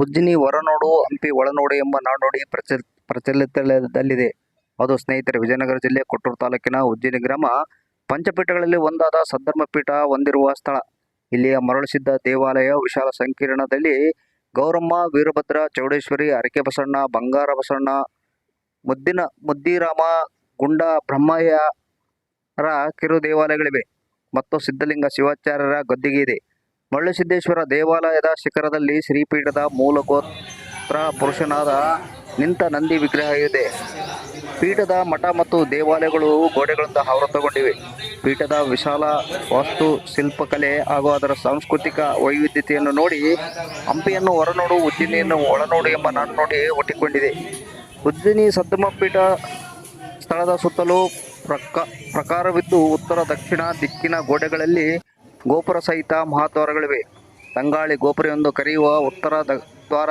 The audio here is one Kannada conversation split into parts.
ಉಜ್ಜಿನಿ ಹೊರನೋಡು, ಹಂಪಿ ಒಳನೋಡು ಎಂಬ ನಾಣ್ಣುಡಿ ಪ್ರಚಲ್ ಪ್ರಚಲಿತದಲ್ಲಿದೆ. ಅದು ಸ್ನೇಹಿತರೆ, ವಿಜಯನಗರ ಜಿಲ್ಲೆ ಕೊಟ್ಟೂರು ತಾಲೂಕಿನ ಉಜ್ಜಿನಿ ಗ್ರಾಮ. ಪಂಚಪೀಠಗಳಲ್ಲಿ ಒಂದಾದ ಸದ್ಧರ್ಮ ಪೀಠ ಹೊಂದಿರುವ ಸ್ಥಳ. ಇಲ್ಲಿಯ ಮರಳಿಸಿದ್ದ ದೇವಾಲಯ ವಿಶಾಲ ಸಂಕೀರ್ಣದಲ್ಲಿ ಗೌರಮ್ಮ, ವೀರಭದ್ರ, ಚೌಡೇಶ್ವರಿ ಅರಕೆ ಬಸಣ್ಣ, ಬಂಗಾರ ಬಸಣ್ಣ, ಮುದ್ದಿನ, ಮುದ್ದಿರಾಮ, ಗುಂಡ, ಬ್ರಹ್ಮಯ್ಯರ ಕಿರು ದೇವಾಲಯಗಳಿವೆ ಮತ್ತು ಸಿದ್ಧಲಿಂಗ ಶಿವಾಚಾರ್ಯರ ಗದ್ದಿಗೆ ಇದೆ. ಮರಳುಸಿದ್ದೇಶ್ವರ ದೇವಾಲಯದ ಶಿಖರದಲ್ಲಿ ಶ್ರೀಪೀಠದ ಮೂಲಗೋತ್ರ ಪುರುಷನಾದ ನಿಂತ ನಂದಿ ವಿಗ್ರಹ ಇದೆ. ಪೀಠದ ಮಠ ಮತ್ತು ದೇವಾಲಯಗಳು ಗೋಡೆಗಳಿಂದ ಆವೃತಗೊಂಡಿವೆ. ಪೀಠದ ವಿಶಾಲ ವಾಸ್ತು ಶಿಲ್ಪಕಲೆ ಹಾಗೂ ಅದರ ಸಾಂಸ್ಕೃತಿಕ ವೈವಿಧ್ಯತೆಯನ್ನು ನೋಡಿ ಹಂಪಿಯನ್ನು ಹೊರನೋಡು, ಉಜ್ಜಿನಿಯನ್ನು ಒಳನೋಡು ಎಂಬ ನಾಣ್ಣುಡಿ ಒಟ್ಟಿಕೊಂಡಿದೆ ಉಜ್ಜಿನಿ ಸದ್ಧರ್ಮಪೀಠ ಸ್ಥಳದ ಸುತ್ತಲೂ ಪ್ರಕ, ಪ್ರಕಾರವಿದ್ದು ಉತ್ತರ, ದಕ್ಷಿಣ, ದಿಕ್ಕಿನ ಗೋಡೆಗಳಲ್ಲಿ ಗೋಪುರ ಸಹಿತ ಮಹಾದ್ವಾರಗಳಿವೆ. ತಂಗಾಳಿ ಗೋಪುರವೆಂದು ಕರೆಯುವ ಉತ್ತರ ದ್ವಾರ,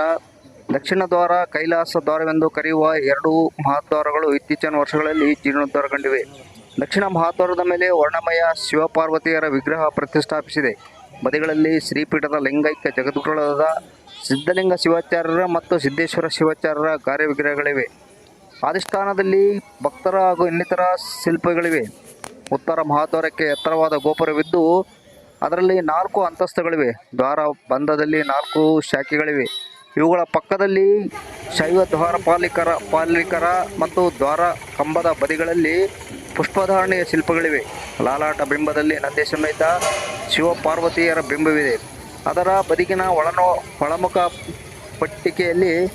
ದಕ್ಷಿಣ ದ್ವಾರ, ಕೈಲಾಸ ದ್ವಾರವೆಂದು ಕರೆಯುವ ಎರಡು ಮಹಾದ್ವಾರಗಳು ಇತ್ತೀಚಿನ ವರ್ಷಗಳಲ್ಲಿ ಜೀರ್ಣೋದ್ಧಾರಗೊಂಡಿವೆ. ದಕ್ಷಿಣ ಮಹಾದ್ವಾರದ ಮೇಲೆ ವರ್ಣಮಯ ಶಿವಪಾರ್ವತಿಯರ ವಿಗ್ರಹ ಪ್ರತಿಷ್ಠಾಪಿಸಿದೆ. ಬದಿಗಳಲ್ಲಿ ಶ್ರೀಪೀಠದ ಲಿಂಗೈಕ್ಯ ಜಗದ್ಗುರುಗಳಾದ ಸಿದ್ಧಲಿಂಗ ಶಿವಾಚಾರ್ಯರ ಮತ್ತು ಸಿದ್ದೇಶ್ವರ ಶಿವಾಚಾರ್ಯರ ಕಾರ್ಯವಿಗ್ರಹಗಳಿವೆ. ಅಧಿಷ್ಠಾನದಲ್ಲಿ ಭಕ್ತರ ಹಾಗೂ ಇನ್ನಿತರ ಶಿಲ್ಪಗಳಿವೆ. ಉತ್ತರ ಮಹಾದ್ವಾರಕ್ಕೆ ಎತ್ತರವಾದ ಗೋಪುರವಿದ್ದು ಅದರಲ್ಲಿ ನಾಲ್ಕು ಅಂತಸ್ತುಗಳಿವೆ. ದ್ವಾರ ಬಂಧದಲ್ಲಿ ನಾಲ್ಕು ಶಾಖೆಗಳಿವೆ. ಇವುಗಳ ಪಕ್ಕದಲ್ಲಿ ಶೈವ ದ್ವಾರ ಪಾಲಿಕರ ಪಾಲಿಕರ ಮತ್ತು ದ್ವಾರ ಕಂಬದ ಬದಿಗಳಲ್ಲಿ ಪುಷ್ಪಧಾರಣೆಯ ಶಿಲ್ಪಗಳಿವೆ. ಲಾಲಾಟ ಬಿಂಬದಲ್ಲಿ ನಂದಿ ಸಮೇತ ಶಿವಪಾರ್ವತಿಯರ ಬಿಂಬವಿದೆ. ಅದರ ಬದಿಗಿನ ಒಳನೋ, ಒಳಮುಖ ಪಟ್ಟಿಕೆಯಲ್ಲಿ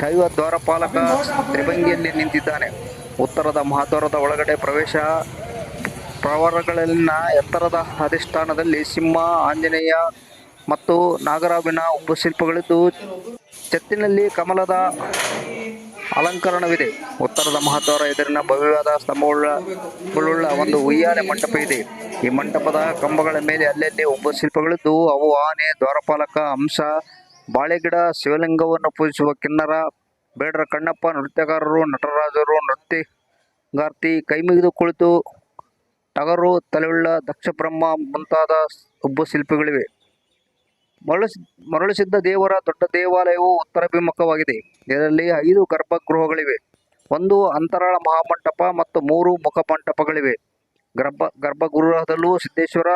ಶೈವ ದ್ವಾರಪಾಲಕ ತ್ರಿಭಂಗಿಯಲ್ಲಿ ನಿಂತಿದ್ದಾನೆ. ಉತ್ತರದ ಮಹಾದ್ವಾರದ ಒಳಗಡೆ ಪ್ರವೇಶ ಪ್ರವರಗಳಲ್ಲಿನ ಎತ್ತರದ ಅಧಿಷ್ಠಾನದಲ್ಲಿ ಸಿಂಹ, ಆಂಜನೇಯ ಮತ್ತು ನಾಗರಾವಿನ ಉಪಶಿಲ್ಪಗಳಿದ್ದು, ಚತ್ತಿನಲ್ಲಿ ಕಮಲದ ಅಲಂಕರಣವಿದೆ. ಉತ್ತರದ ಮಹಾದ್ವಾರ ಎದುರಿನ ಭವ್ಯವಾದ ಸ್ತಂಭಗಳುಳ್ಳ ಗಳುಳ್ಳ ಒಂದು ಉಯ್ಯಾಲೆ ಮಂಟಪ ಇದೆ. ಈ ಮಂಟಪದ ಕಂಬಗಳ ಮೇಲೆ ಅಲ್ಲಲ್ಲಿ ಉಪಶಿಲ್ಪಗಳಿದ್ದು, ಅವು ಆನೆ, ದ್ವಾರಪಾಲಕ, ಹಂಸ, ಬಾಳೆಗಿಡ, ಶಿವಲಿಂಗವನ್ನು ಪೂಜಿಸುವ ಕಿನ್ನರ, ಬೇಡರ ಕಣ್ಣಪ್ಪ, ನೃತ್ಯಗಾರರು, ನಟರಾಜರು, ನೃತ್ಯಗಾರ್ತಿ ಕೈಮುಗಿದು ಕುಳಿತು ಟಗರು, ತಲೆಯುಳ್ಳ ದಕ್ಷಬ್ರಹ್ಮ ಮುಂತಾದ ಉಬ್ಬು ಶಿಲ್ಪಿಗಳಿವೆ. ಮರಳು ಮರಳುಸಿದ್ಧ ದೇವರ ದೊಡ್ಡ ದೇವಾಲಯವು ಉತ್ತರಾಭಿಮುಖವಾಗಿದೆ. ಇದರಲ್ಲಿ ಐದು ಗರ್ಭಗೃಹಗಳಿವೆ. ಒಂದು ಅಂತರಾಳ ಮಹಾಮಂಟಪ ಮತ್ತು ಮೂರು ಮುಖಮಂಟಪಗಳಿವೆ. ಗರ್ಭ, ಗರ್ಭಗೃಹದಲ್ಲೂ ಸಿದ್ದೇಶ್ವರ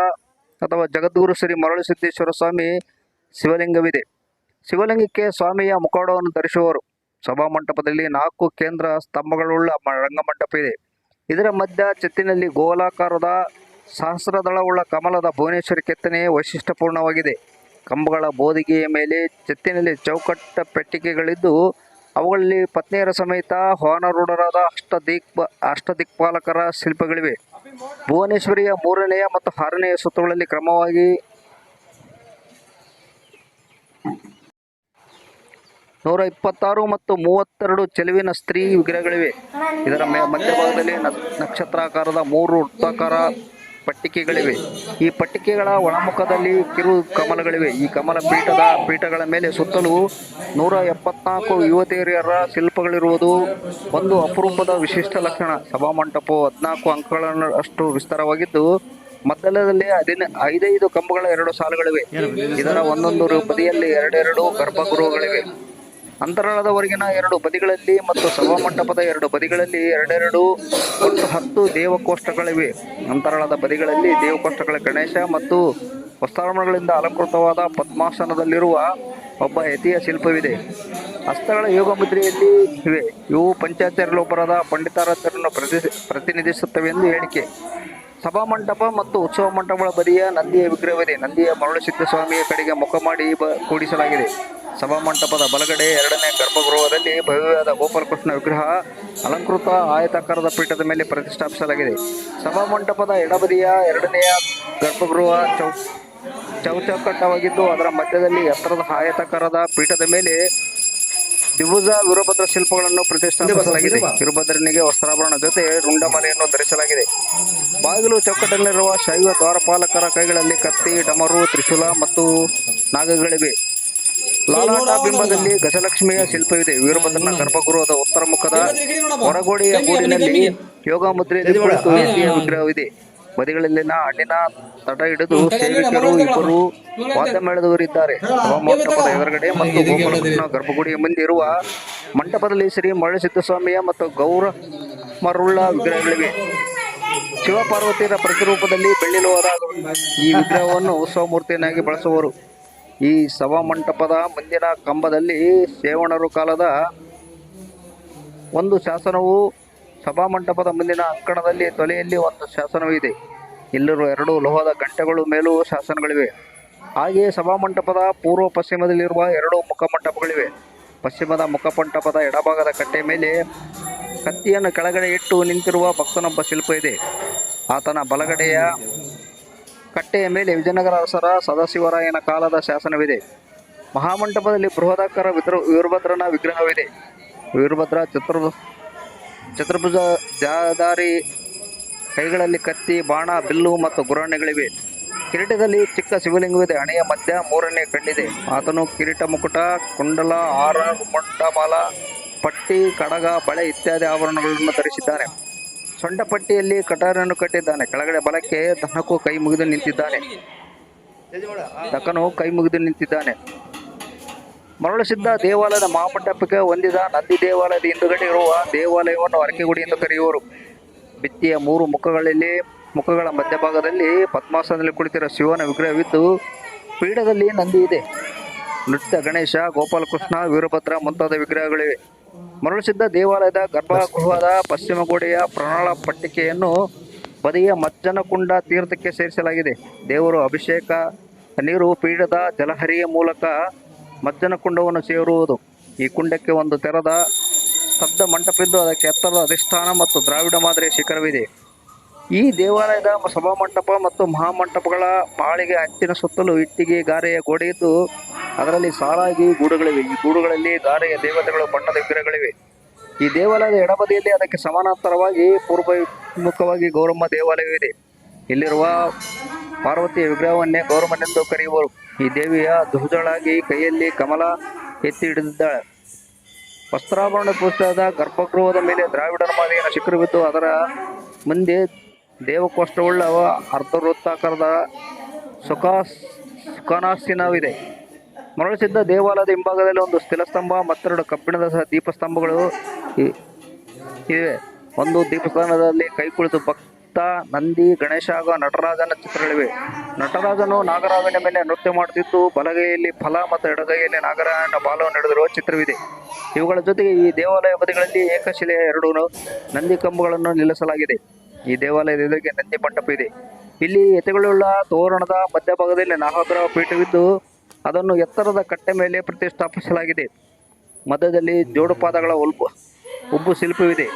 ಅಥವಾ ಜಗದ್ಗುರು ಶ್ರೀ ಮರಳು ಸಿದ್ದೇಶ್ವರ ಸ್ವಾಮಿ ಶಿವಲಿಂಗವಿದೆ. ಶಿವಲಿಂಗಕ್ಕೆ ಸ್ವಾಮಿಯ ಮುಖವಾಡವನ್ನು ಧರಿಸುವರು. ಸಭಾಮಂಟಪದಲ್ಲಿ ನಾಲ್ಕು ಕೇಂದ್ರ ಸ್ತಂಭಗಳುಳ್ಳ ರಂಗಮಂಟಪ ಇದೆ. ಇದರ ಮಧ್ಯ ಚೆತ್ತಿನಲ್ಲಿ ಗೋಲಾಕಾರದ ಸಹಸ್ರದಳವುಳ್ಳ ಕಮಲದ ಭುವನೇಶ್ವರಿ ಕೆತ್ತನೆ ವೈಶಿಷ್ಟ್ಯಪೂರ್ಣವಾಗಿದೆ. ಕಂಬಗಳ ಬೋದಿಗೆಯ ಮೇಲೆ ಚೆತ್ತಿನಲ್ಲಿ ಚೌಕಟ್ಟ ಪೆಟ್ಟಿಗೆಗಳಿದ್ದು, ಅವುಗಳಲ್ಲಿ ಪತ್ನಿಯರ ಸಮೇತ ಹೋನರೂಢರಾದ ಅಷ್ಟದಿಕ್ ಅಷ್ಟದಿಕ್ಪಾಲಕರ ಶಿಲ್ಪಗಳಿವೆ. ಭುವನೇಶ್ವರಿಯ ಮೂರನೆಯ ಮತ್ತು ಆರನೆಯ ಸುತ್ತುಗಳಲ್ಲಿ ಕ್ರಮವಾಗಿ ನೂರ ಇಪ್ಪತ್ತಾರು ಮತ್ತು ಮೂವತ್ತೆರಡು ಚೆಲುವಿನ ಸ್ತ್ರೀ ವಿಗ್ರಹಗಳಿವೆ. ಇದರ ಮಧ್ಯಭಾಗದಲ್ಲಿ ನಕ್ಷತ್ರಾಕಾರದ ಮೂರು ವೃತ್ತಾಕಾರ ಪಟ್ಟಿಕೆಗಳಿವೆ. ಈ ಪಟ್ಟಿಕೆಗಳ ಒಳಮುಖದಲ್ಲಿ ಕಿರು ಕಮಲಗಳಿವೆ. ಈ ಕಮಲ ಪೀಠದ ಪೀಠಗಳ ಮೇಲೆ ಸುತ್ತಲೂ ನೂರ ಎಪ್ಪತ್ನಾಲ್ಕು ಯುವತಿಯರ ಶಿಲ್ಪಗಳಿರುವುದು ಒಂದು ಅಪರೂಪದ ವಿಶಿಷ್ಟ ಲಕ್ಷಣ. ಸಭಾಮಂಟಪವು ಹದಿನಾಲ್ಕು ಅಂಕಗಳನ್ನು ಅಷ್ಟು ವಿಸ್ತಾರವಾಗಿದ್ದು, ಮದ್ದಲದಲ್ಲಿ ಹದಿನ ಐದೈದು ಕಂಬಗಳ ಎರಡು ಸಾಲುಗಳಿವೆ. ಇದರ ಒಂದೊಂದು ಬದಿಯಲ್ಲಿ ಎರಡೆರಡು ಗರ್ಭಗೃಹಗಳಿವೆ ಅಂತರಾಳದವರೆಗಿನ ಎರಡು ಬದಿಗಳಲ್ಲಿ ಮತ್ತು ಸಭಾಮಂಟಪದ ಎರಡು ಬದಿಗಳಲ್ಲಿ ಎರಡೆರಡು ಒಟ್ಟು ಹತ್ತು ದೇವಕೋಷ್ಠಗಳಿವೆ ಅಂತರಾಳದ ಬದಿಗಳಲ್ಲಿ ದೇವಕೋಷ್ಠಗಳ ಗಣೇಶ ಮತ್ತು ವಸ್ತಾರಮಣಗಳಿಂದ ಅಲಂಕೃತವಾದ ಪದ್ಮಾಸನದಲ್ಲಿರುವ ಒಬ್ಬ ಯತಿಯ ಶಿಲ್ಪವಿದೆ. ಹಸ್ತಗಳ ಯೋಗ ಮುದ್ರೆಯಲ್ಲಿ ಇವೆ. ಇವು ಪಂಚಾಚಾರ್ಯರೊಬ್ಬರಾದ ಪಂಡಿತಾರಾಚಾರ್ಯರನ್ನು ಪ್ರತಿ ಪ್ರತಿನಿಧಿಸುತ್ತವೆ ಎಂದು ಹೇಳಿಕೆ. ಸಭಾಮಂಟಪ ಮತ್ತು ಉತ್ಸವ ಮಂಟಪಗಳ ಬದಿಯ ನಂದಿಯ ವಿಗ್ರಹವಿದೆ. ನಂದಿಯ ಮರುಳಸಿದ್ಧ ಸ್ವಾಮಿಯ ಕಡೆಗೆ ಮುಖ ಮಾಡಿ ಕೂಡಿಸಲಾಗಿದೆ. ಸಭಾಮಂಟಪದ ಬಲಗಡೆ ಎರಡನೇ ಗರ್ಭಗೃಹದಲ್ಲಿ ಭವ್ಯವಾದ ಗೋಪಾಲಕೃಷ್ಣ ವಿಗ್ರಹ ಅಲಂಕೃತ ಆಯತಾಕಾರದ ಪೀಠದ ಮೇಲೆ ಪ್ರತಿಷ್ಠಾಪಿಸಲಾಗಿದೆ. ಸಭಾಮಂಟಪದ ಎಡಬದಿಯ ಎರಡನೆಯ ಗರ್ಭಗೃಹ ಚೌ, ಚೌಚಕಟ್ಟವಾಗಿದ್ದು, ಅದರ ಮಧ್ಯದಲ್ಲಿ ಎತ್ತರದ ಆಯತಾಕಾರದ ಪೀಠದ ಮೇಲೆ ದ್ವಿಭುಜ ವೀರಭದ್ರ ಶಿಲ್ಪಗಳನ್ನು ಪ್ರತಿಷ್ಠಾಪಿಸಲಾಗಿದೆ. ವೀರಭದ್ರನಿಗೆ ವಸ್ತ್ರಾಭರಣ ಜೊತೆ ರುಂಡಮಾಲೆಯನ್ನು ಧರಿಸಲಾಗಿದೆ. ಬಾಗಿಲು ಚೌಕಟ್ಟಲ್ಲಿರುವ ಶೈವ ದ್ವಾರಪಾಲಕರ ಕೈಗಳಲ್ಲಿ ಕತ್ತಿ, ಡಮರು, ತ್ರಿಶೂಲ ಮತ್ತು ನಾಗಗಳಿವೆ. ಲಾಲಾಟ ಬಿಂಬದಲ್ಲಿ ಗಜಲಕ್ಷ್ಮಿಯ ಶಿಲ್ಪವಿದೆ. ವೀರಭದ್ರನ ಗರ್ಭಗೃಹದ ಉತ್ತರ ಮುಖದ ಹೊರಗೋಡೆಯ ಗೂಡಿನಲ್ಲಿ ಯೋಗ ಮುದ್ರೆಯಲ್ಲಿ ಕುಳಿತು ವಿಗ್ರಹವಿದೆ. ಬದಿಗಳಲ್ಲಿನ ಹಣ್ಣಿನ ತಟ ಹಿಡಿದು ಸೇವಿಕರು ಇಬ್ಬರು ವಾದ್ಯ ಮೇಳದವರಿದ್ದಾರೆ ಸಭಾಮಂಟಪದ ಎದುರುಗಡೆ ಮತ್ತು ಗೋಪಾಲಕೃಷ್ಣ ಗರ್ಭಗುಡಿಯ ಮುಂದೆ ಇರುವ ಮಂಟಪದಲ್ಲಿ ಶ್ರೀ ಮರಳಸಿದ್ದಸ್ವಾಮಿಯ ಮತ್ತು ಗೌರ ಮರುಳ್ಳ ವಿಗ್ರಹಗಳಿವೆ. ಶಿವಪಾರ್ವತಿಯರ ಪ್ರತಿರೂಪದಲ್ಲಿ ಬೆಳ್ಳಿಲುವಾದ ಈ ವಿಗ್ರಹವನ್ನು ಉತ್ಸವ ಮೂರ್ತಿಯನ್ನಾಗಿ ಬಳಸುವರು. ಈ ಸಭಾಮಂಟಪದ ಮುಂದಿನ ಕಂಬದಲ್ಲಿ ಸೇವಣರು ಕಾಲದ ಒಂದು ಶಾಸನವು ಸಭಾಮಂಟಪದ ಮುಂದಿನ ಅಂಕಣದಲ್ಲಿ ತೊಲೆಯಲ್ಲಿ ಒಂದು ಶಾಸನವಿದೆ. ಇಲ್ಲಿರುವ ಎರಡು ಲೋಹದ ಗಂಟೆಗಳು ಮೇಲೂ ಶಾಸನಗಳಿವೆ. ಹಾಗೆಯೇ ಸಭಾಮಂಟಪದ ಪೂರ್ವ ಪಶ್ಚಿಮದಲ್ಲಿರುವ ಎರಡು ಮುಖಮಂಟಪಗಳಿವೆ. ಪಶ್ಚಿಮದ ಮುಖಮಂಟಪದ ಎಡಭಾಗದ ಕಟ್ಟೆ ಮೇಲೆ ಕತ್ತಿಯನ್ನು ಕೆಳಗಡೆ ಇಟ್ಟು ನಿಂತಿರುವ ಭಕ್ತನೊಬ್ಬ ಶಿಲ್ಪ ಇದೆ. ಆತನ ಬಲಗಡೆಯ ಕಟ್ಟೆಯ ಮೇಲೆ ವಿಜಯನಗರ ಅರಸರ ಸದಾಶಿವರಾಯನ ಕಾಲದ ಶಾಸನವಿದೆ. ಮಹಾಮಂಟಪದಲ್ಲಿ ಬೃಹದಾಕರ ವಿದ್ರ, ವೀರಭದ್ರನ ವಿಗ್ರಹವಿದೆ. ವೀರಭದ್ರ ಚತುರ್ ಚತುರ್ಭುಜ ಜಾದಾರಿ ಕೈಗಳಲ್ಲಿ ಕತ್ತಿ, ಬಾಣ, ಬಿಲ್ಲು ಮತ್ತು ಗುರಾಣಿಗಳಿವೆ. ಕಿರೀಟದಲ್ಲಿ ಚಿಕ್ಕ ಶಿವಲಿಂಗವಿದೆ. ಹಣೆಯ ಮಧ್ಯ ಮೂರನೇ ಕಂಡಿದೆ ಆತನು ಕಿರೀಟ ಮುಕುಟ, ಕುಂಡಲ, ಆರ ಮೊಂಡಮಾಲ ಪಟ್ಟಿ, ಕಡಗ, ಬಳೆ ಇತ್ಯಾದಿ ಆಭರಣಗಳನ್ನು ಧರಿಸಿದ್ದಾನೆ. ಸೊಂಟಪಟ್ಟಿಯಲ್ಲಿ ಕಟಾರನ್ನು ಕಟ್ಟಿದ್ದಾನೆ. ಕೆಳಗಡೆ ಬಲಕ್ಕೆ ದನಕ್ಕೂ ಕೈ ಮುಗಿದು ನಿಂತಿದ್ದಾನೆ. ದಕ್ಕನು ಕೈ ಮುಗಿದು ನಿಂತಿದ್ದಾನೆ. ಮರಳಿಸಿದ್ದ ದೇವಾಲಯದ ಮಹಾಮಂಟಪಕ್ಕೆ ಹೊಂದಿದ ನಂದಿ ದೇವಾಲಯದ ಹಿಂದುಗಡೆ ಇರುವ ದೇವಾಲಯವನ್ನು ಅರಕೆಗುಡಿ ಎಂದು ಕರೆಯುವರು ಬಿತ್ತಿಯ ಮೂರು ಮುಖಗಳಲ್ಲಿ, ಮುಖಗಳ ಮಧ್ಯಭಾಗದಲ್ಲಿ ಪದ್ಮಾಸನದಲ್ಲಿ ಕುಳಿತಿರುವ ಶಿವನ ವಿಗ್ರಹವಿದ್ದು, ಪೀಠದಲ್ಲಿ ನಂದಿ ಇದೆ. ನೃತ್ಯ ಗಣೇಶ, ಗೋಪಾಲಕೃಷ್ಣ, ವೀರಭದ್ರ ಮುಂತಾದ ವಿಗ್ರಹಗಳಿವೆ. ಮರಳುಸಿದ್ದ ದೇವಾಲಯದ ಗರ್ಭಗೃಹದ ಪಶ್ಚಿಮ ಗೋಡೆಯ ಪ್ರಣಾಳ ಪಟ್ಟಿಕೆಯನ್ನು ಬದಿಯ ಮಜ್ಜನಕುಂಡ ತೀರ್ಥಕ್ಕೆ ಸೇರಿಸಲಾಗಿದೆ. ದೇವರು ಅಭಿಷೇಕ, ನೀರು, ಪೀಠದ ಜಲಹರಿಯ ಮೂಲಕ ಮಜ್ಜನಕುಂಡವನ್ನು ಸೇರುವುದು. ಈ ಕುಂಡಕ್ಕೆ ಒಂದು ತೆರೆದ ಸ್ತಬ್ಧ ಮಂಟಪವಿದ್ದು, ಅದಕ್ಕೆ ಎತ್ತರದ ಅಧಿಷ್ಠಾನ ಮತ್ತು ದ್ರಾವಿಡ ಮಾದರಿಯ ಶಿಖರವಿದೆ. ಈ ದೇವಾಲಯದ ಸಭಾಮಂಟಪ ಮತ್ತು ಮಹಾಮಂಟಪಗಳ ಪಾಳಿಗೆ ಹತ್ತಿನ ಸುತ್ತಲೂ ಇಟ್ಟಿಗೆ ಗಾರೆಯ ಗೋಡೆಯಿದ್ದು ಅದರಲ್ಲಿ ಸಾಲಾಗಿ ಗೂಡುಗಳಿವೆ. ಈ ಗೂಡುಗಳಲ್ಲಿ ಗಾರೆಯ ದೇವತೆಗಳು, ಬಣ್ಣದ ವಿಗ್ರಹಗಳಿವೆ. ಈ ದೇವಾಲಯದ ಎಡಬದಿಯಲ್ಲಿ ಅದಕ್ಕೆ ಸಮಾನಾಂತರವಾಗಿ ಪೂರ್ವಮುಖವಾಗಿ ಗೌರಮ್ಮ ದೇವಾಲಯವಿದೆ. ಇಲ್ಲಿರುವ ಪಾರ್ವತಿಯ ವಿಗ್ರಹವನ್ನೇ ಗೌರಮ್ಮನೆಂದು ಕರೆಯುವರು. ಈ ದೇವಿಯ ಧ್ವಜಳಾಗಿ ಕೈಯಲ್ಲಿ ಕಮಲ ಎತ್ತಿ ಹಿಡಿದಿದ್ದಾಳೆ. ವಸ್ತ್ರಾಭರಣ ಪುಸ್ತಕದ ಗರ್ಭಗೃಹದ ಮೇಲೆ ದ್ರಾವಿಡರ ಮಾದರಿಯ ಶಿಖರವಿದ್ದು ಅದರ ಮುಂದೆ ದೇವಕೋಷ್ಠವುಳ್ಳ ಅರ್ಧವೃತ್ತಾಕಾರದ ಸುಖಾಸ್ ಸುಖನಾಸೀನವಿದೆ ಮರಳಿಸಿದ್ದ ದೇವಾಲಯದ ಹಿಂಭಾಗದಲ್ಲಿ ಒಂದು ಸ್ಥಿರಸ್ತಂಭ ಮತ್ತೆರಡು ಕಬ್ಬಿಣದ ಸಹ ದೀಪಸ್ತಂಭಗಳು ಇವೆ. ಒಂದು ದೀಪಸ್ಥಾನದಲ್ಲಿ ಕೈ ಕುಳಿತು ಭಕ್ತ, ನಂದಿ, ಗಣೇಶ ಹಾಗೂ ನಟರಾಜನ ಚಿತ್ರಗಳಿವೆ. ನಟರಾಜನು ನಾಗರಾಜನ ಮೇಲೆ ನೃತ್ಯ ಮಾಡುತ್ತಿದ್ದು, ಬಲಗೈಯಲ್ಲಿ ಫಲ ಮತ್ತು ಎಡಗೈಯಲ್ಲಿ ನಾಗರಾಜನ ಬಾಲವನ್ನು ಹಿಡಿದಿರುವ ಚಿತ್ರವಿದೆ. ಇವುಗಳ ಜೊತೆಗೆ ಈ ದೇವಾಲಯ ಬದಿಗಳಲ್ಲಿ ಏಕಶಿಲೆಯ ಎರಡು ನಂದಿ ಕಂಬಗಳನ್ನು ನಿಲ್ಲಿಸಲಾಗಿದೆ. ಈ ದೇವಾಲಯದ ಎದುರಿಗೆ ನಂದಿ ಮಂಟಪ ಇದೆ. ಇಲ್ಲಿ ಎತೆಗಳುಳ್ಳ ತೋರಣದ ಮಧ್ಯಭಾಗದಲ್ಲಿ ನಾಗಗ್ರಹ ಪೀಠವಿದ್ದು ಅದನ್ನು ಎತ್ತರದ ಕಟ್ಟೆ ಮೇಲೆ ಪ್ರತಿಷ್ಠಾಪಿಸಲಾಗಿದೆ. ಮಧ್ಯದಲ್ಲಿ ಜೋಡು ಪಾದಗಳ ಉಲ್ಬು ಉಬ್ಬು ಶಿಲ್ಪವಿದೆ.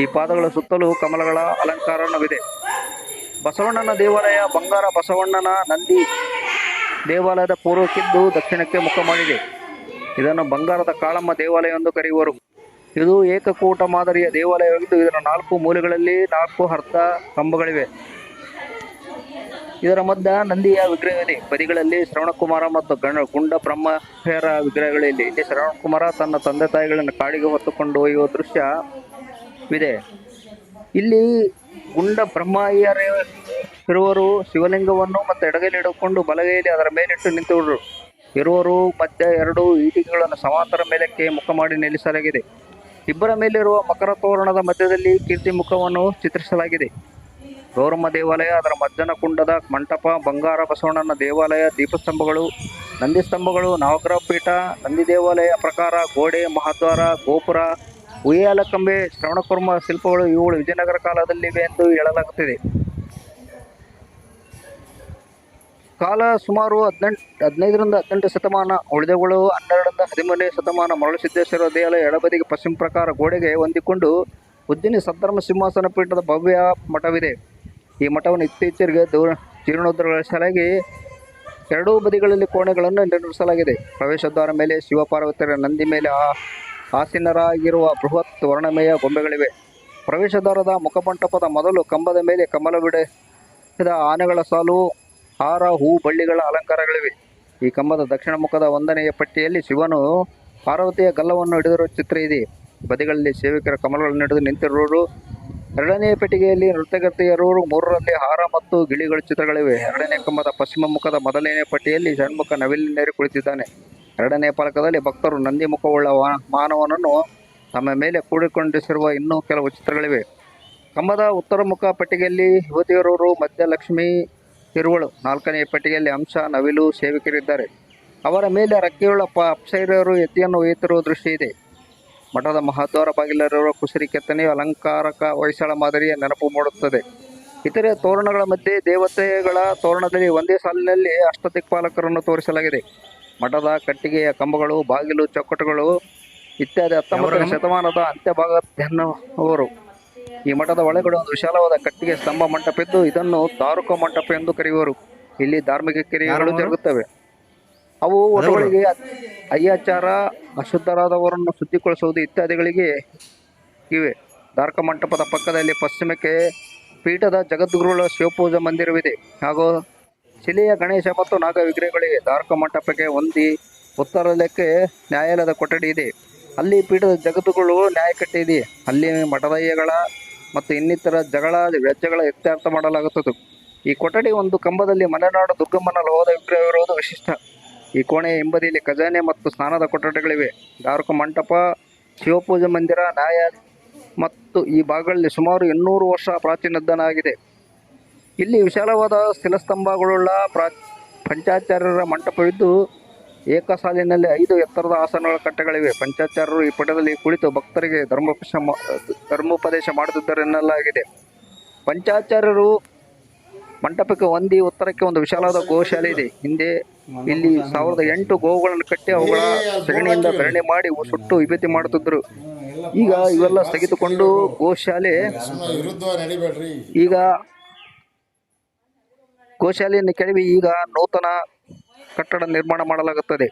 ಈ ಪಾದಗಳ ಸುತ್ತಲೂ ಕಮಲಗಳ ಅಲಂಕಾರವಿದೆ. ಬಸವಣ್ಣನ ದೇವಾಲಯ ಬಂಗಾರ ಬಸವಣ್ಣನ ನಂದಿ ದೇವಾಲಯದ ಪೂರ್ವಕ್ಕಿದ್ದು ದಕ್ಷಿಣಕ್ಕೆ ಮುಖ ಮಾಡಿದೆ. ಇದನ್ನು ಬಂಗಾರದ ಕಾಳಮ್ಮ ದೇವಾಲಯ ಎಂದು ಕರೆಯುವರು. ಇದು ಏಕಕೂಟ ಮಾದರಿಯ ದೇವಾಲಯವಾಗಿದ್ದು, ಇದರ ನಾಲ್ಕು ಮೂಲೆಗಳಲ್ಲಿ ನಾಲ್ಕು ಅರ್ಧ ಕಂಬಗಳಿವೆ. ಇದರ ಮಧ್ಯ ನಂದಿಯ ವಿಗ್ರಹದಲ್ಲಿ ಬದಿಗಳಲ್ಲಿ ಶ್ರವಣಕುಮಾರ ಮತ್ತು ಗಣ ಗುಂಡ ಬ್ರಹ್ಮರ ವಿಗ್ರಹಗಳಲ್ಲಿ. ಇಲ್ಲಿ ಶ್ರವಣಕುಮಾರ ತನ್ನ ತಂದೆ ತಾಯಿಗಳನ್ನು ಕಾಡಿಗೆ ಹೊತ್ತುಕೊಂಡು ಒಯ್ಯುವ ದೃಶ್ಯವಿದೆ ಇಲ್ಲಿ ಗುಂಡ ಬ್ರಹ್ಮಯ್ಯರ ಇರುವರು ಶಿವಲಿಂಗವನ್ನು ಮತ್ತು ಎಡಗೈಲಿ ಹಿಡಿದುಕೊಂಡು ಬಲಗೈಯಲ್ಲಿ ಅದರ ಮೇಲಿಟ್ಟು ನಿಂತುವರು ಇರುವರು ಮಧ್ಯ ಎರಡು ಈಟಿಗೆಗಳನ್ನು ಸಮಾಂತರ ಮೇಲಕ್ಕೆ ಮುಖ ಮಾಡಿ ನಿಲ್ಲಿಸಲಾಗಿದೆ. ಇಬ್ಬರ ಮೇಲಿರುವ ಮಕರ ತೋರಣದ ಮಧ್ಯದಲ್ಲಿ ಕೀರ್ತಿ ಮುಖವನ್ನು ಚಿತ್ರಿಸಲಾಗಿದೆ. ಗೌರಮ್ಮ ದೇವಾಲಯ, ಅದರ ಮಜ್ಜನ ಕುಂಡದ ಮಂಟಪ, ಬಂಗಾರ ಬಸವಣ್ಣನ ದೇವಾಲಯ, ದೀಪಸ್ತಂಭಗಳು ನಂದಿ ಸ್ತಂಭಗಳು ನವಗ್ರಹ ಪೀಠ ನಂದಿ ದೇವಾಲಯ ಪ್ರಕಾರ ಗೋಡೆ, ಮಹಾದ್ವಾರ, ಗೋಪುರ ಉಯ್ಯಾಲ ಕಂಬೆ ಶ್ರವಣಕುರ್ಮ ಶಿಲ್ಪಗಳು ಇವುಗಳು ವಿಜಯನಗರ ಕಾಲದಲ್ಲಿವೆ ಎಂದು ಹೇಳಲಾಗುತ್ತಿದೆ. ಕಾಲ ಸುಮಾರು ಹದಿನೆಂಟು, ಹದಿನೈದರಿಂದ ಹದಿನೆಂಟು ಶತಮಾನ, ಉಳಿದವುಗಳು ಹನ್ನೆರಡರಿಂದ ಹದಿಮೂರನೇ ಶತಮಾನ ಮರಳುಸಿದ್ದೇಶ್ವರ ದೇವಾಲಯ ಎಡಬದಿಗೆ ಪಶ್ಚಿಮ ಪ್ರಕಾರ ಗೋಡೆಗೆ ಹೊಂದಿಕೊಂಡು ಉದ್ದಿನಿ ಸದ್ಧರ್ಮ ಸಿಂಹಾಸನ ಪೀಠದ ಭವ್ಯ ಮಠವಿದೆ. ಈ ಮಠವನ್ನು ಇತ್ತೀಚೆಗೆ ದೂರ ಜೀರ್ಣೋದ್ಧರಗೊಳಿಸಲಾಗಿ ಎರಡೂ ಬದಿಗಳಲ್ಲಿ ಕೋಣೆಗಳನ್ನು ನಿರ್ಮಿಸಲಾಗಿದೆ. ಪ್ರವೇಶ ದ್ವಾರ ಮೇಲೆ ಶಿವಪಾರ್ವತಿಯರ ನಂದಿ ಮೇಲೆ ಆ ಆಸೀನರಾಗಿರುವ ಬೃಹತ್ ವರ್ಣಮಯ ಗೊಂಬೆಗಳಿವೆ. ಪ್ರವೇಶ ದ್ವಾರದ ಮುಖಮಂಟಪದ ಮೊದಲು ಕಂಬದ ಮೇಲೆ ಕಮಲ ಬಿಡದ ಆನೆಗಳ ಸಾಲು, ಹಾರ, ಹೂ, ಬಳ್ಳಿಗಳ ಅಲಂಕಾರಗಳಿವೆ. ಈ ಕಂಬದ ದಕ್ಷಿಣ ಮುಖದ ಒಂದನೆಯ ಪಟ್ಟಿಯಲ್ಲಿ ಶಿವನು ಪಾರ್ವತಿಯ ಗಲ್ಲವನ್ನು ಹಿಡಿದಿರುವ ಚಿತ್ರ ಇದೆ. ಬದಿಗಳಲ್ಲಿ ಸೇವಕರ ಕಮಲಗಳನ್ನು ಹಿಡಿದು ನಿಂತಿರುವರು ಎರಡನೇ ಪೆಟ್ಟಿಗೆಯಲ್ಲಿ ನೃತ್ಯಗತಿಯರು ಮೂರರಲ್ಲಿ ಹಾರ ಮತ್ತು ಗಿಳಿಗಳ ಚಿತ್ರಗಳಿವೆ. ಎರಡನೇ ಕಂಬದ ಪಶ್ಚಿಮ ಮುಖದ ಮೊದಲನೇ ಪಟ್ಟಿಯಲ್ಲಿ ಷಣ್ಮುಖ ನವಿಲಿನೇರಿ ಕುಳಿತಿದ್ದಾನೆ. ಎರಡನೇ ಫಲಕದಲ್ಲಿ ಭಕ್ತರು ನಂದಿ ಮುಖವುಳ್ಳ ಮಾನವನನ್ನು ತಮ್ಮ ಮೇಲೆ ಕೂಡಿಕೊಂಡಿಸಿರುವ ಇನ್ನೂ ಕೆಲವು ಚಿತ್ರಗಳಿವೆ. ಕಂಬದ ಉತ್ತರ ಮುಖ ಪಟ್ಟಿಗೆಯಲ್ಲಿ ಯುವತಿಯರೂರು, ಮಧ್ಯಲಕ್ಷ್ಮಿ ತಿರುವಳು. ನಾಲ್ಕನೇ ಪಟ್ಟಿಗೆಯಲ್ಲಿ ಅಂಶ ನವಿಲು ಸೇವಕರಿದ್ದಾರೆ ಅವರ ಮೇಲೆ ರಕ್ಕೆಯುಳ್ಳ ಪ ಅಪ್ಸೈರರು ಎತ್ತಿಯನ್ನು ಒಯ್ಯುತ್ತಿರುವ ದೃಶ್ಯ ಇದೆ. ಮಠದ ಮಹಾದ್ವಾರ ಬಾಗಿಲಲ್ಲಿರುವ ಕುಸರಿ ಕೆತ್ತನೆಯು ಅಲಂಕಾರಕ ಹೊಯ್ಸಳ ಮಾದರಿಯ ನೆನಪು ಮೂಡುತ್ತದೆ. ಇತರೆ ತೋರಣಗಳ ಮಧ್ಯೆ ದೇವತೆಗಳ ತೋರಣದಲ್ಲಿ ಒಂದೇ ಸಾಲಿನಲ್ಲಿ ಅಷ್ಟದಿಕ್ಪಾಲಕರನ್ನು ತೋರಿಸಲಾಗಿದೆ. ಮಠದ ಕಟ್ಟಿಗೆಯ ಕಂಬಗಳು ಬಾಗಿಲು ಚೌಕಟ್ಟುಗಳು ಇತ್ಯಾದಿ ಹತ್ತೊಂಬತ್ತನೇ ಶತಮಾನದ ಅಂತ್ಯಭಾಗದವರು ಈ ಮಠದ ಒಳಗಡೆ ಒಂದು ವಿಶಾಲವಾದ ಕಟ್ಟಿಗೆ ಸ್ತಂಭ ಮಂಟಪ ಇದ್ದು ಇದನ್ನು ತಾರುಕ ಮಂಟಪ ಎಂದು ಕರೆಯುವರು. ಇಲ್ಲಿ ಧಾರ್ಮಿಕ ಕ್ರಿಯೆಗಳು ಜರುಗುತ್ತವೆ. ಅವು ಒಳಗಳಿಗೆ ಅಯ್ಯಾಚಾರ ಅಶುದ್ಧರಾದವರನ್ನು ಶುದ್ಧಿಗೊಳಿಸುವುದು ಇತ್ಯಾದಿಗಳಿಗೆ ಇವೆ. ಧಾರಕ ಮಂಟಪದ ಪಕ್ಕದಲ್ಲಿ ಪಶ್ಚಿಮಕ್ಕೆ ಪೀಠದ ಜಗದ್ಗುರುಗಳ ಶಿವಪೂಜಾ ಮಂದಿರವಿದೆ. ಹಾಗೂ ಶಿಲೆಯ ಗಣೇಶ ಮತ್ತು ನಾಗ ವಿಗ್ರಹಗಳಿಗೆ ಧಾರಕ ಮಂಟಪಕ್ಕೆ ಹೊಂದಿ ಉತ್ತರಕ್ಕೆ ನ್ಯಾಯಾಲಯದ ಕೊಠಡಿ ಇದೆ. ಅಲ್ಲಿ ಪೀಠದ ಜಗದ್ಗುರುಗಳು ನ್ಯಾಯಕಟ್ಟೆ ಇದೆ ಅಲ್ಲಿ ಮಠದಯ್ಯಗಳ ಮತ್ತು ಇನ್ನಿತರ ಜಗಳ ವ್ಯಾಜ್ಯಗಳ ಇತ್ಯರ್ಥ ಮಾಡಲಾಗುತ್ತದೆ. ಈ ಕೊಠಡಿ ಒಂದು ಕಂಬದಲ್ಲಿ ಮಲೆನಾಡು ದುರ್ಗಮ್ಮನ ಲೋಹದ ವಿಗ್ರಹವಿರುವುದು ವಿಶಿಷ್ಟ. ಈ ಕೋಣೆಯ ಹಿಂಬದಿಯಲ್ಲಿ ಖಜಾನೆ ಮತ್ತು ಸ್ನಾನದ ಕೊಠಡಿಗಳಿವೆ. ದಾರುಕ ಮಂಟಪ, ಶಿವಪೂಜೆ ಮಂದಿರ, ನ್ಯಾಯ ಮತ್ತು ಈ ಭಾಗಗಳಲ್ಲಿ ಸುಮಾರು ಇನ್ನೂರು ವರ್ಷ ಪ್ರಾಚೀನದ್ದನಾಗಿದೆ ಇಲ್ಲಿ ವಿಶಾಲವಾದ ಶಿಲಸ್ತಂಭಗಳುಳ್ಳ ಪ್ರಾ, ಪಂಚಾಚಾರ್ಯರ ಮಂಟಪವಿದ್ದು ಏಕಸಾಲಿನಲ್ಲಿ ಐದು ಎತ್ತರದ ಆಸನಗಳ ಕಟ್ಟೆಗಳಿವೆ. ಪಂಚಾಚಾರ್ಯರು ಈ ಪಟದಲ್ಲಿ ಕುಳಿತು ಭಕ್ತರಿಗೆ ಧರ್ಮೋಪದೇಶ ಧರ್ಮೋಪದೇಶ ಮಾಡುತ್ತಿದ್ದರೆನ್ನಲಾಗಿದೆ. ಪಂಚಾಚಾರ್ಯರು ಮಂಟಪಕ್ಕೆ ಹೊಂದಿ, ಉತ್ತರಕ್ಕೆ ಒಂದು ವಿಶಾಲವಾದ ಗೋಶಾಲೆ ಇದೆ. ಹಿಂದೆ ಇಲ್ಲಿ ಸಾವಿರದ ಎಂಟು ಗೋವುಗಳನ್ನು ಕಟ್ಟಿ ಅವುಗಳ ಸಗಣಿಯಿಂದ ಬೆರಣೆ ಮಾಡಿ ಸುಟ್ಟು ವಿಭೇತಿ ಮಾಡುತ್ತಿದ್ದರು ಈಗ ಇವೆಲ್ಲ ಸ್ಥಗಿತುಕೊಂಡು ಗೋಶಾಲೆ ಈಗ ಗೋಶಾಲೆಯನ್ನು ಕೆಳವಿ ಈಗ ನೂತನ ಕಟ್ಟಡ ನಿರ್ಮಾಣ ಮಾಡಲಾಗುತ್ತದೆ.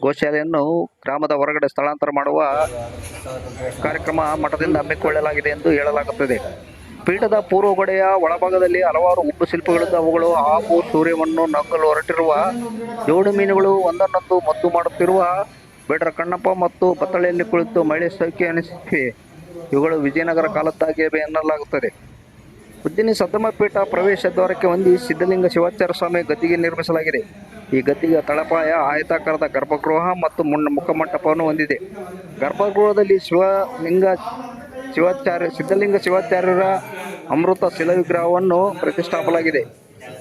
ಗೋಶಾಲೆಯನ್ನು ಗ್ರಾಮದ ಹೊರಗಡೆ ಸ್ಥಳಾಂತರ ಮಾಡುವ ಕಾರ್ಯಕ್ರಮ ಮಠದಿಂದ ಹಮ್ಮಿಕೊಳ್ಳಲಾಗಿದೆ ಎಂದು ಹೇಳಲಾಗುತ್ತದೆ. ಪೀಠದ ಪೂರ್ವಗಡೆಯ ಒಳಭಾಗದಲ್ಲಿ ಹಲವಾರು ಉಬ್ಬು ಶಿಲ್ಪಗಳಿಂದ ಅವುಗಳು ಹಾವು ಸೂರ್ಯವನ್ನು ನಗ್ಗಲು ಹೊರಟಿರುವ ಜೋಡು ಮೀನುಗಳು ಒಂದನ್ನೊಂದು ಮದ್ದು ಮಾಡುತ್ತಿರುವ ಬೇಡರ ಕಣ್ಣಪ್ಪ ಮತ್ತು ಬತ್ತಳೆಯಲ್ಲಿ ಕುಳಿತು ಮಹಿಳೆ ಸೌಖ್ಯ ಎನಿಸುತ್ತಿವೆ ಇವುಗಳು ವಿಜಯನಗರ ಕಾಲದ್ದಾಗಿವೆ ಎನ್ನಲಾಗುತ್ತದೆ. ಉಜ್ಜಿನಿ ಸದ್ರಮಪೀಠ ಪ್ರವೇಶ ದ್ವಾರಕ್ಕೆ ಹೊಂದಿ ಸಿದ್ಧಲಿಂಗ ಶಿವಾಚಾರ್ಯ ಸ್ವಾಮಿ ಗದ್ದಿಗೆ ನಿರ್ಮಿಸಲಾಗಿದೆ. ಈ ಗದ್ದಿಗೆ ತಳಪಾಯ ಆಯತಾಕಾರದ ಗರ್ಭಗೃಹ ಮತ್ತು ಮುನ್ನ ಮುಖಮಂಟಪವನ್ನು ಹೊಂದಿದೆ. ಗರ್ಭಗೃಹದಲ್ಲಿ ಶಿವಲಿಂಗ ಶಿವಾಚಾರ್ಯ ಸಿದ್ಧಲಿಂಗ ಶಿವಾಚಾರ್ಯರ ಅಮೃತ ಶಿಲ ವಿಗ್ರಹವನ್ನು ಪ್ರತಿಷ್ಠಾಪಲಾಗಿದೆ.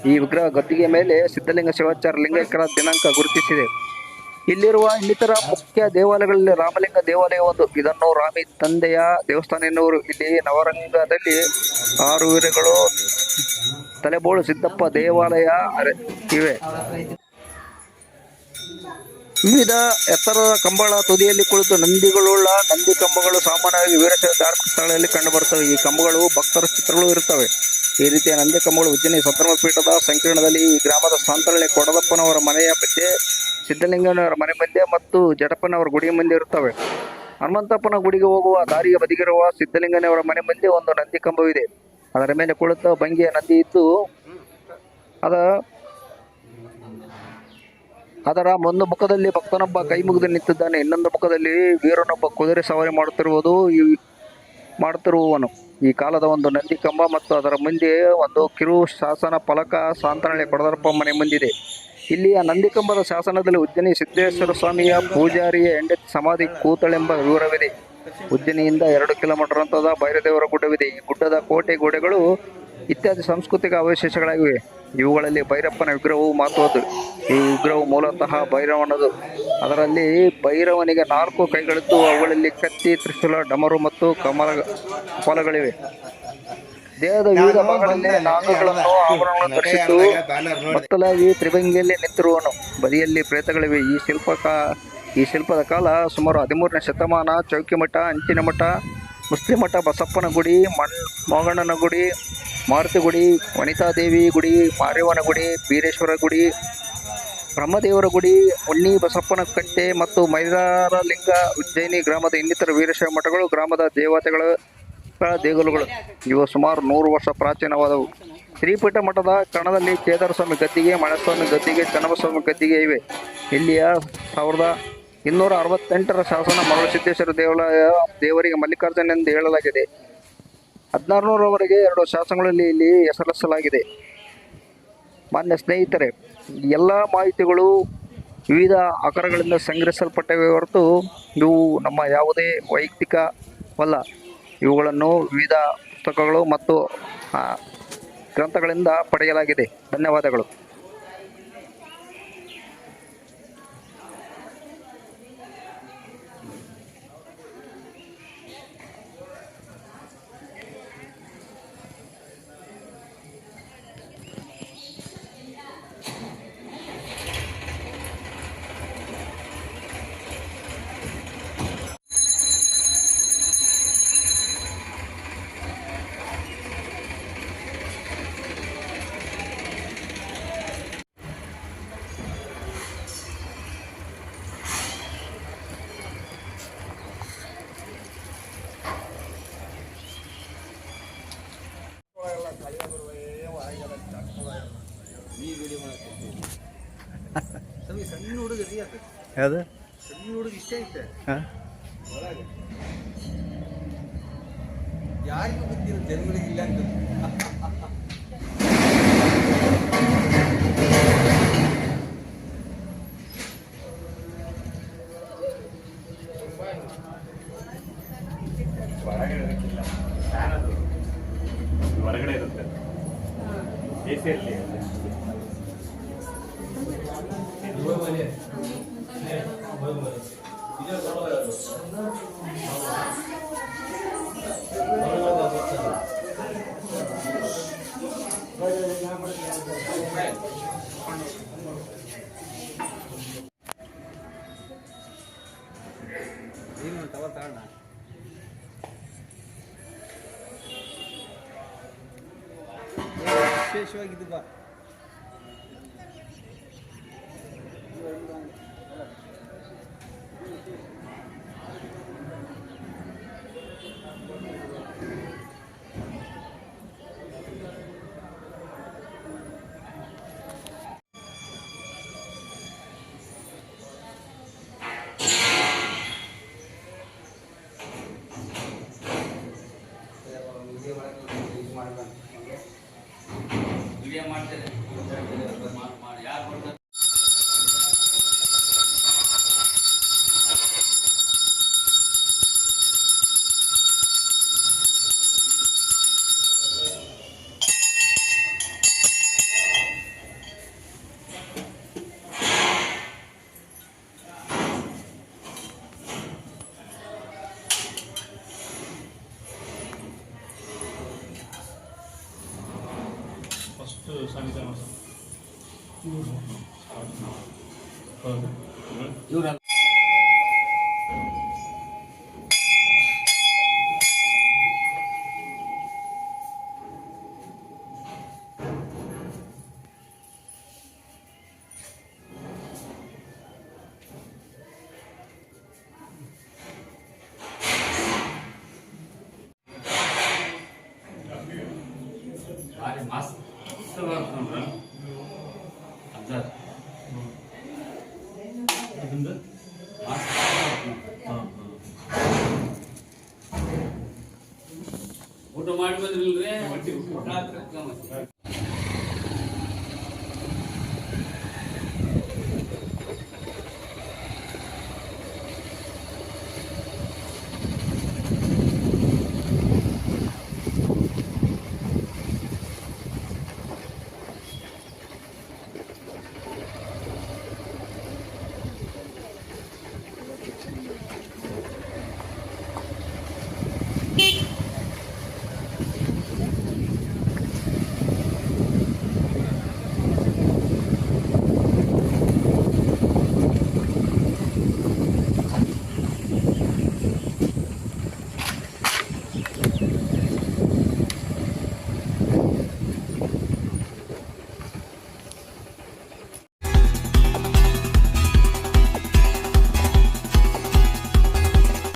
ಈ ವಿಗ್ರಹ ಗದ್ದಿಗೆ ಮೇಲೆ ಸಿದ್ಧಲಿಂಗ ಶಿವಾಚಾರ್ಯ ಲಿಂಗೈಕ್ಯರ ದಿನಾಂಕ ಗುರುತಿಸಿದೆ. ಇಲ್ಲಿರುವ ಇನ್ನಿತರ ಮುಖ್ಯ ದೇವಾಲಯಗಳಲ್ಲಿ ರಾಮಲಿಂಗ ದೇವಾಲಯ ಒಂದು. ಇದನ್ನು ರಾಮಿ ತಂದೆಯ ದೇವಸ್ಥಾನ ಎನ್ನುವರು. ಇಲ್ಲಿ ನವರಂಗದಲ್ಲಿ ಆರು ವೀರಗಳು ತಲೆಬೋಳು ಸಿದ್ದಪ್ಪ ದೇವಾಲಯ ಇವೆ. ವಿವಿಧ ಎತ್ತರದ ಕಂಬಗಳ ತುದಿಯಲ್ಲಿ ಕುಳಿತು ನಂದಿಗಳುಳ್ಳ ನಂದಿ ಕಂಬಗಳು ಸಾಮಾನ್ಯವಾಗಿ ವೀರಶೈವ ಧಾರ್ಮಿಕ ಸ್ಥಳದಲ್ಲಿ ಕಂಡುಬರುತ್ತವೆ ಈ ಕಂಬಗಳು ಭಕ್ತರ ಚಿತ್ರಗಳು ಇರುತ್ತವೆ. ಈ ರೀತಿಯ ನಂದಿ ಕಂಬಗಳು ಉಜ್ಜನಿ ಸತ್ರಮ ಪೀಠದ ಸಂಕೀರ್ಣದಲ್ಲಿ ಈ ಗ್ರಾಮದ ಸಾಂತರಳ್ಳಿ ಕೊಡದಪ್ಪನವರ ಮನೆಯ ಮಧ್ಯೆ ಸಿದ್ದಲಿಂಗನವರ ಮನೆ ಮಧ್ಯೆ ಮತ್ತು ಜಡಪ್ಪನವರ ಗುಡಿಯ ಮುಂದೆ ಇರುತ್ತವೆ. ಹನುಮಂತಪ್ಪನ ಗುಡಿಗೆ ಹೋಗುವ ದಾರಿಯ ಬದಿಗಿರುವ ಸಿದ್ದಲಿಂಗನವರ ಮನೆ ಮುಂದೆ ಒಂದು ನಂದಿ ಕಂಬವಿದೆ. ಅದರ ಮೇಲೆ ಕುಳಿತ ಭಂಗಿಯ ನಂದಿ ಇದ್ದು, ಅದ ಅದರ ಒಂದು ಮುಖದಲ್ಲಿ ಭಕ್ತನೊಬ್ಬ ಕೈ ಮುಗಿದು ನಿಂತಿದ್ದಾನೆ. ಇನ್ನೊಂದು ಮುಖದಲ್ಲಿ ವೀರನೊಬ್ಬ ಕುದುರೆ ಸವಾರಿ ಮಾಡುತ್ತಿರುವುದು ಈ ಮಾಡುತ್ತಿರುವವನು. ಈ ಕಾಲದ ಒಂದು ನಂದಿ ಕಂಬ ಮತ್ತು ಅದರ ಮುಂದೆ ಒಂದು ಕಿರು ಶಾಸನ ಫಲಕ ಸಾಂತನಳ್ಳಿ ಕೊಡದರಪ್ಪ ಮನೆ ಮುಂದಿದೆ. ಇಲ್ಲಿಯ ನಂದಿಕಂಬದ ಶಾಸನದಲ್ಲಿ ಉಜ್ಜನಿ ಸಿದ್ದೇಶ್ವರ ಸ್ವಾಮಿಯ ಪೂಜಾರಿಯ ಹೆಂಡತಿ ಸಮಾಧಿ ಕೂತಳೆಂಬ ವಿವರವಿದೆ. ಉಜ್ಜನಿಯಿಂದ ಎರಡು ಕಿಲೋಮೀಟರ್ ಅಂತದ ಭೈರದೇವರ ಗುಡ್ಡವಿದೆ. ಈ ಗುಡ್ಡದ ಕೋಟೆ ಗೋಡೆಗಳು ಇತ್ಯಾದಿ ಸಾಂಸ್ಕೃತಿಕ ಅವಶೇಷಗಳಾಗಿವೆ. ಇವುಗಳಲ್ಲಿ ಭೈರಪ್ಪನ ವಿಗ್ರಹವು ಮಹತ್ವದ್ದು. ಈ ವಿಗ್ರಹವು ಮೂಲತಃ ಭೈರವನದು. ಅದರಲ್ಲಿ ಭೈರವನಿಗೆ ನಾಲ್ಕು ಕೈಗಳಿದ್ದು, ಅವುಗಳಲ್ಲಿ ಕತ್ತಿ, ತ್ರಿಶೂಲ, ಡಮರು ಮತ್ತು ಕಮಲ ಕಪಾಲಗಳಿವೆ ದೇಹದ ವಿವಿಧ ಭಾಗಗಳಲ್ಲಿ ನಾಗಗಳನ್ನು ಆಭರಣಗಳನ್ನು ಧರಿಸಿದ್ದು, ಮತ್ತಲಾಗಿ ತ್ರಿಭಂಗಿಯಲ್ಲಿ ನಿಂತಿರುವನು. ಬದಿಯಲ್ಲಿ ಪ್ರೇತಗಳಿವೆ. ಈ ಶಿಲ್ಪಕ, ಈ ಶಿಲ್ಪದ ಕಾಲ ಸುಮಾರು ಹದಿಮೂರನೇ ಶತಮಾನ. ಚೌಕಿಮಠ ಅಂಚಿನ ಮಠ ಮುಸ್ಲಿಮಠ, ಬಸಪ್ಪನ ಗುಡಿ, ಮಣ್ ಮೋಗಣ್ಣನ ಗುಡಿ ಮಾರುತಿ ಗುಡಿ ವನಿತಾದೇವಿ ಗುಡಿ ಮಾರೇವನ ಗುಡಿ ಬೀರೇಶ್ವರ ಗುಡಿ ಬ್ರಹ್ಮದೇವರ ಗುಡಿ ಉಣ್ಣಿ ಬಸಪ್ಪನ ಕಟ್ಟೆ ಮತ್ತು ಮೈದಾರಲಿಂಗ ಉಜ್ಜಯಿನಿ ಗ್ರಾಮದ ಇನ್ನಿತರ ವೀರಶೈವ ಮಠಗಳು, ಗ್ರಾಮದ ದೇವತೆಗಳ ದೇಗುಲಗಳು. ಇವು ಸುಮಾರು ನೂರು ವರ್ಷ ಪ್ರಾಚೀನವಾದವು. ಶ್ರೀಪೀಠ ಮಠದ ಕಣದಲ್ಲಿ ಕೇದಾರಸ್ವಾಮಿ ಗದ್ದಿಗೆ, ಮಳೆಸ್ವಾಮಿ ಗದ್ದಿಗೆ ಚನ್ನಬಸ್ವಾಮಿ ಗದ್ದಿಗೆ ಇವೆ. ಇಲ್ಲಿಯ ಸಾವಿರದ ಇನ್ನೂರ ಅರವತ್ತೆಂಟರ ಶಾಸನ ಮರಳು ಸಿದ್ದೇಶ್ವರ ದೇವಾಲಯ ದೇವರಿಗೆ ಮಲ್ಲಿಕಾರ್ಜುನ ಎಂದು ಹೇಳಲಾಗಿದೆ. ಹದಿನಾರುನೂರವರೆಗೆ ಎರಡು ಶಾಸನಗಳಲ್ಲಿ ಇಲ್ಲಿ ಹೆಸರಿಸಲಾಗಿದೆ. ಮಾನ್ಯ ಸ್ನೇಹಿತರೆ, ಎಲ್ಲ ಮಾಹಿತಿಗಳು ವಿವಿಧ ಆಕಾರಗಳಿಂದ ಸಂಗ್ರಹಿಸಲ್ಪಟ್ಟವೆ ಹೊರತು ಇವು ನಮ್ಮ ಯಾವುದೇ ವೈಯಕ್ತಿಕವಲ್ಲ ಇವುಗಳನ್ನು ವಿವಿಧ ಪುಸ್ತಕಗಳು ಮತ್ತು ಗ್ರಂಥಗಳಿಂದ ಪಡೆಯಲಾಗಿದೆ. ಧನ್ಯವಾದಗಳು. ಯಾವುದು ಸಣ್ಣ ಹುಡುಗ ಇಷ್ಟ ಐತೆ ಹಾಂ ಒಳಗೆ ಯಾರಿಗೂ ಗೊತ್ತಿಲ್ಲ ಜನಗಳಿಗೆ ಇಲ್ಲ ಅಂತ ಭಾರಿ ಮಸ್ತ್ ಬರ್ತಂದ್ರ ಅದ ಅದರಿಂದ ಮಸ್ತ್ ಹಾಂ ಊಟ ಮಾಡಿ ಬಂದ್ರಿಲ್ರಿ ಊಟ